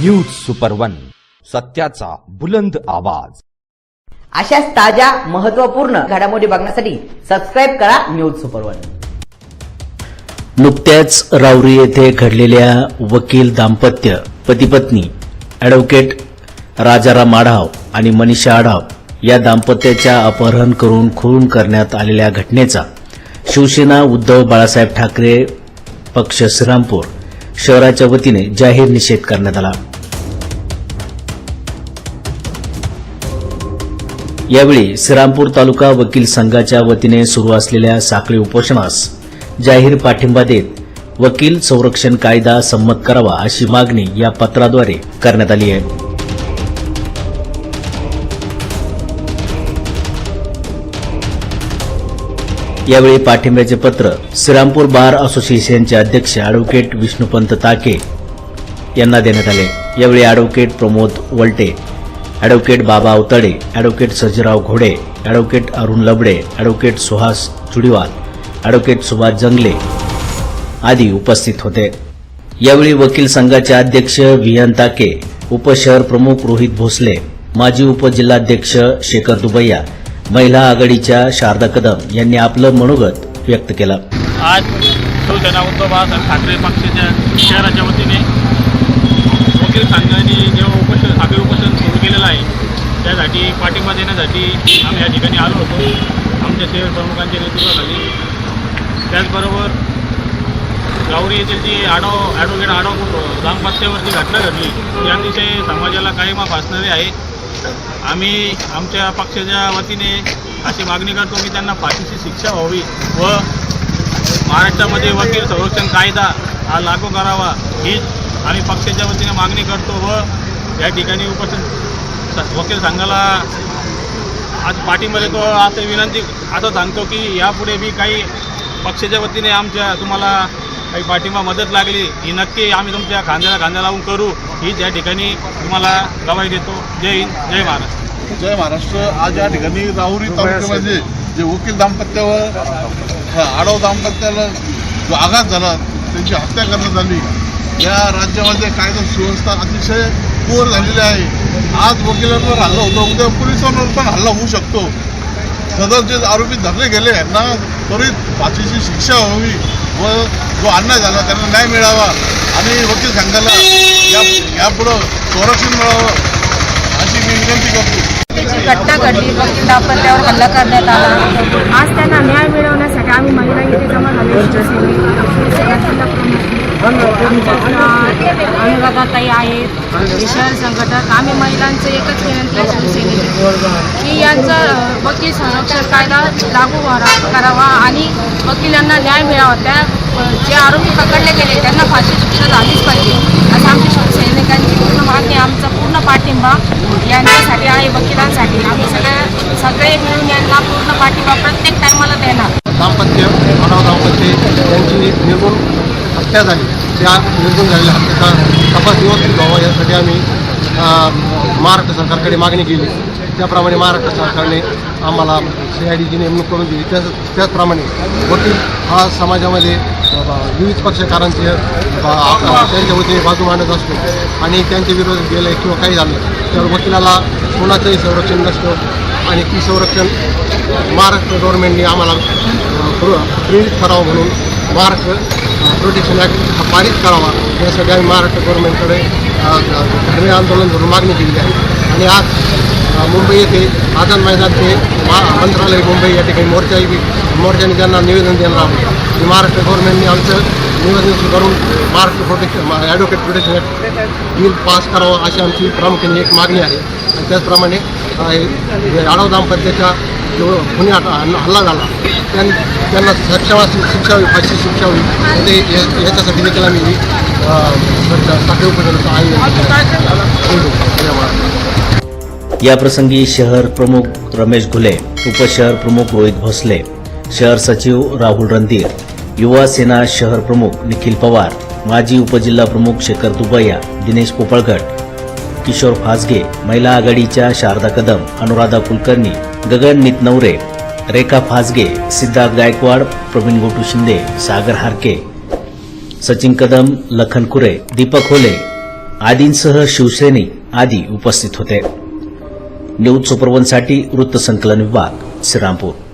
News super one सत्याचा बुलंद आवाज. अशाच ताज्या महत्त्वपूर्ण घडामोडी बघण्यासाठी सबस्क्राईब करा न्यूज सुपर वन नुकत्याच राऊरी येथे घडलेल्या वकील दाम्पत्य पतीपत्नी ॲडव्होकेट राजाराम आढाव आणि मनीषा आढाव या दाम्पत्याच्या अपहरण करून खून करण्यात आलेल्या घटनेचा शिवसेना उद्धव बाळासाहेब ठाकरे पक्ष श्रीरामपूर शहराच्या वतीने जाहीर निषेध करण्यात आला. यावेळी श्रीरामपूर तालुका वकील संघाच्या वतीने सुरू असलेल्या साखळी उपोषणास जाहीर पाठिंबा देत वकील संरक्षण कायदा संमत करावा अशी मागणी या पत्राद्वारे करण्यात आली आहे. यावेळी पाठिंब्याचे पत्र श्रीरामपूर बार असोसिएशनचे अध्यक्ष अॅडव्होकेट विष्णुपंत ताके यांना देण्यात आले. यावेळी अॅडव्होकेट प्रमोद वलटे ॲडव्होकेट बाबा Avatade advocate Sajirao Ghode advocate Arun Labade advocate Suhas Chudiwal advocate Subhash Jangale आदी उपस्थित होते. यावेळी वकील संघाचे अध्यक्ष विहन ताके उपशहर प्रमुख रोहित भोसले माजी उपजिल्हाध्यक्ष शेखर दुबैया महिला आघाडीच्या शारदा कदम यांनी आपलं मनोगत व्यक्त केलं. आज शिवसेना उद्धव बाळासाहेब ठाकरे पक्षाच्या शहराच्या वतीने वकील संघाने जे उपोषण साखळी उपोषण सुरू केलेलं आहे त्यासाठी पाठिंबा देण्यासाठी आम्ही या ठिकाणी आलो होतो. आमच्या शहर प्रमुखांच्या नेतृत्वाखाली त्याचबरोबर गावरी येथील जी आडो ॲडव्होकेट आडव दाम्पत्यावरची घटना घडली ती अतिशय समाजाला कायमा फासणारी आहे. आम्ही आमच्या पक्षाच्या वतीने अशी मागणी करतो की त्यांना फाशीची शिक्षा व्हावी व महाराष्ट्रामध्ये वकील संरक्षण कायदा हा लागू करावा हीच आम्ही पक्षाच्या वतीने मागणी करतो व या ठिकाणी उपस्थित स- वकील संघाला आज पाठिंबा देतो. असं विनंती असं सांगतो की यापुढे बी काही पक्षाच्या वतीने आमच्या तुम्हाला काही पाठिंबा मदत लागली ही नक्की आम्ही तुमच्या खांद्याला खांदा लावून करू. हीच या ठिकाणी तुम्हाला गवाही देतो. जय हिंद जय महाराष्ट्र. जय महाराष्ट्र. आज या ठिकाणी राहुरी तालुक्यामध्ये जे वकील दाम्पत्यावर हा, आडव दाम्पत्याला जो आघात झाला त्यांची हत्या करण्यात आली. या राज्यामध्ये कायदा सुव्यवस्था अतिशय पूर झालेली आहे. आज वकिलांवर हल्ला होतो उद्या पोलिसांवर पण हल्ला होऊ शकतो. सदर जे आरोपी धरले गेले यांना त्वरित फाशीची शिक्षा व्हावी व जो अन्याय झाला त्यांना न्याय मिळावा आणि वकील संघाला या यापुढं संरक्षण मिळावं अशी मी विनंती करतो. घटना घडली वकील दाम्पत्यावर हल्ला करण्यात आला. आज त्यांना न्याय मिळवण्यासाठी आम्ही महिला इथे जमा झाले शिवसैनिक अनुराधाताई आहेत हे शहर संघटक आम्ही महिलांचं एकच विनंती आहे शिवसेनेची की यांचा वकील संरक्षण कायदा लागू करावा आणि वकिलांना न्याय मिळावा त्या जे आरोपी पकडले गेले त्यांना फाशी शिक्षा झालीच पाहिजे असं आमच्या शिवसैनिकांची पूर्ण मागणी आमचा पूर्ण पाठिंबा यांच्यासाठी आहे वकिलांसाठी आम्ही सगळ्या सगळे मिळून यांना पूर्ण पाठिंबा प्रत्येक टायमाला देणार. दाम्पत्य मानव दाम्पत्य यांची निर्गुण हत्या झाली. त्या निर्गुण झालेल्या हत्येचा तपास व्यवस्थित व्हावा यासाठी आम्ही महाराष्ट्र सरकारकडे मागणी केली. त्याप्रमाणे महाराष्ट्र सरकारने आम्हाला सी आय डीची नेमणूक करून दिली. त्याच त्याचप्रमाणे वकील हा समाजामध्ये विविध पक्षकारांचे त्यांच्या वतीने बाजू मांडत असतो आणि त्यांच्या विरोधात गेलं किंवा काही झालं तर वकिलाला कोणाचंही संरक्षण नसतं आणि ती संरक्षण महाराष्ट्र गव्हर्नमेंटने आम्हाला प्रेरित करावं म्हणून महाराष्ट्र प्रोटेक्शन ॲक्ट हा पारित करावा. यासाठी आम्ही महाराष्ट्र गव्हर्नमेंटकडे धरणे आंदोलन धरून मागणी केली आहे. आणि आज मुंबई येथे आझाद मैदान ते मा मंत्रालय मुंबई या ठिकाणी मोर्चा मोर्चाने त्यांना निवेदन देणार आहोत की महाराष्ट्र गव्हर्नमेंटने आमचं निवेदन करून Maharashtra protection advocate protection act bill pass करावं अशी आमची प्रामुख्याने एक मागणी आहे. आणि त्याचप्रमाणे अ, दाम्पत्याच्या खुनी हट- हल्ला झाला त्यां त्यांना अशी शिक्षा होईल फाशी शिक्षा होईल ते याच्यासाठी देखील आम्ही साखळी उपोषणाचं आयोजन याप्रसंगी शहर प्रमुख रमेश घुले उपशहर प्रमुख रोहित भोसले शहर सचिव राहुल रणधीर युवा सेना शहर प्रमुख निखिल पवार माजी उपजिल्हा प्रमुख शेखर दुबैया दिनेश पोपळगट किशोर फासगे महिला आघाडीच्या शारदा कदम अनुराधा कुलकर्णी गगन नितनवरे रेखा फासगे सिद्धार्थ गायकवाड प्रवीण गोटू शिंदे सागर हारके सचिन कदम लखन कुरे दीपक होले आदींसह शिवसैनिक आदी उपस्थित होते. न्यूज सुपरवनसाठी वृत्तसंकलन विभाग श्रीरामपूर.